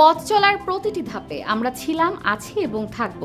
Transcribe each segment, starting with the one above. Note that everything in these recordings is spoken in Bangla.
পথ চলার প্রতিটি ধাপে আমরা ছিলাম, আছি এবং থাকব।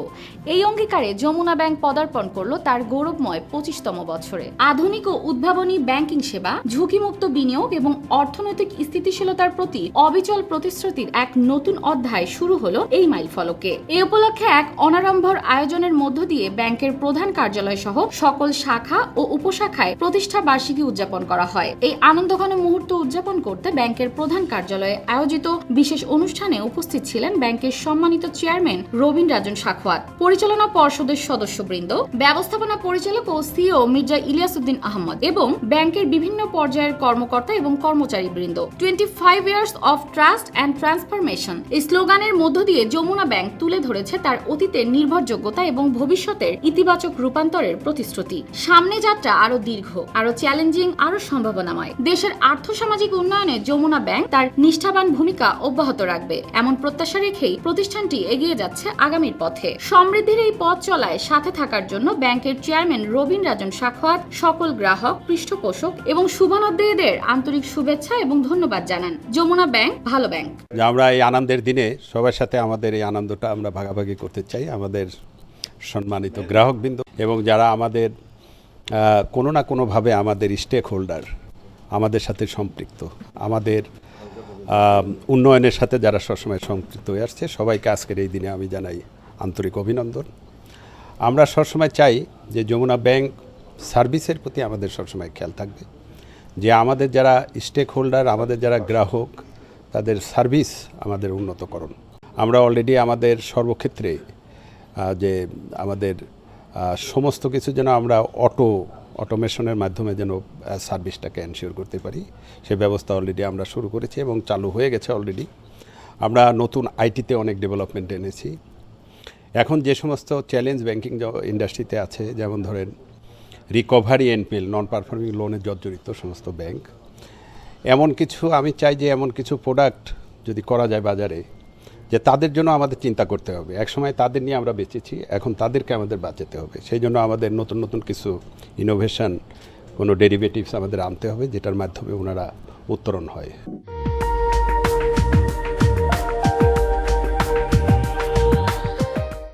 এই অঙ্গীকারে যমুনা ব্যাংক পদার্পণ করল তার গৌরবময় পঁচিশতম বছরে। আধুনিক ও উদ্ভাবনী ব্যাংকিং সেবা, ঝুঁকিমুক্ত বিনিয়োগ এবং অর্থনৈতিক স্থিতিশীলতার প্রতি অবিচল প্রতিশ্রুতির এক নতুন অধ্যায় শুরু হলো এই মাইল ফলকে এ উপলক্ষে এক অনারম্ভর আয়োজনের মধ্য দিয়ে ব্যাংকের প্রধান কার্যালয় সহ সকল শাখা ও উপশাখায় প্রতিষ্ঠা বার্ষিকী উদযাপন করা হয়। এই আনন্দঘন মুহূর্ত উদযাপন করতে ব্যাংকের প্রধান কার্যালয়ে আয়োজিত বিশেষ অনুষ্ঠানে উপস্থিত ছিলেন ব্যাংকের সম্মানিত চেয়ারম্যান রবীন রাজন সাখওয়াত পরিচালনা পর্ষদের সদস্যবৃন্দ, ব্যবস্থাপনা পরিচালক ও সিও মির্জা ইলিয়াস উদ্দিন আহমদ এবং ব্যাংকের বিভিন্ন পর্যায়ের কর্মকর্তা এবং কর্মচারী বৃন্দ twenty five years of trust and transformation স্লোগানের মধ্য দিয়ে যমুনা ব্যাংক তুলে ধরেছে তার অতীতের নির্ভরযোগ্যতা এবং ভবিষ্যতের ইতিবাচক রূপান্তরের প্রতিশ্রুতি। সামনে যাত্রা আরও দীর্ঘ আরও চ্যালেঞ্জিং আরও সম্ভাবনাময়। দেশের আর্থসামাজিক উন্নয়নে যমুনা ব্যাংক তার নিষ্ঠাবান ভূমিকা অব্যাহত রাখবে। এমন প্রত্যাশা রেখেই প্রতিষ্ঠানটি এগিয়ে যাচ্ছে আগামীর পথে। সমৃদ্ধির এই পথ চলায় সাথে থাকার জন্য ব্যাংকের চেয়ারম্যান রবীন রাজন সাখওয়াত সকল গ্রাহক, পৃষ্ঠপোষক এবং শুভানুদ্দেয়ীদের আন্তরিক শুভেচ্ছা এবং ধন্যবাদ জানান। যমুনা ব্যাংক, ভালো ব্যাংক। আমরা এই আনন্দের দিনে সবার সাথে আমাদের এই আনন্দটা আমরা ভাগাভাগি করতে চাই। আমাদের সম্মানিত গ্রাহকবৃন্দ এবং যারা আমাদের কোনো না কোনোভাবে আমাদের স্টেক হোল্ডার আমাদের সাথে সম্পৃক্ত, আমাদের উন্নয়নের সাথে যারা সবসময় সম্পৃক্ত হয়ে আসছে, সবাইকে আজকের এই দিনে আমি জানাই আন্তরিক অভিনন্দন। আমরা সবসময় চাই যে যমুনা ব্যাংক সার্ভিসের প্রতি আমাদের সবসময় খেয়াল থাকবে, যে আমাদের যারা স্টেক হোল্ডার আমাদের যারা গ্রাহক, তাদের সার্ভিস আমাদের উন্নতকরণ। আমরা অলরেডি আমাদের সর্বক্ষেত্রে যে আমাদের সমস্ত কিছু যেন আমরা অটো অটোমেশনের মাধ্যমে যেন সার্ভিসটাকে এনশিওর করতে পারি। সে ব্যবস্থা অলরেডি আমরা শুরু করেছি এবং চালু হয়ে গেছে অলরেডি আমরা নতুন আইটিতে অনেক ডেভেলপমেন্ট এনেছি। এখন যে সমস্ত চ্যালেঞ্জ ব্যাংকিং ইন্ডাস্ট্রিতে আছে, যেমন ধরেন রিকভারি এনপিএল নন পারফর্মিং লোনে জর্জরিত সমস্ত ব্যাংক এমন কিছু, আমি চাই যে এমন কিছু প্রোডাক্ট যদি করা যায় বাজারে যে তাদের জন্য আমাদের চিন্তা করতে হবে। একসময় তাদের নিয়ে আমরা বেঁচেছি, এখন তাদেরকে আমাদের বাঁচাতে হবে। সেই জন্য আমাদের নতুন নতুন কিছু ইনোভেশন কোনো ডেরিভেটিভস আমাদের আনতে হবে, যেটার মাধ্যমে ওনারা উত্তরণ হয়।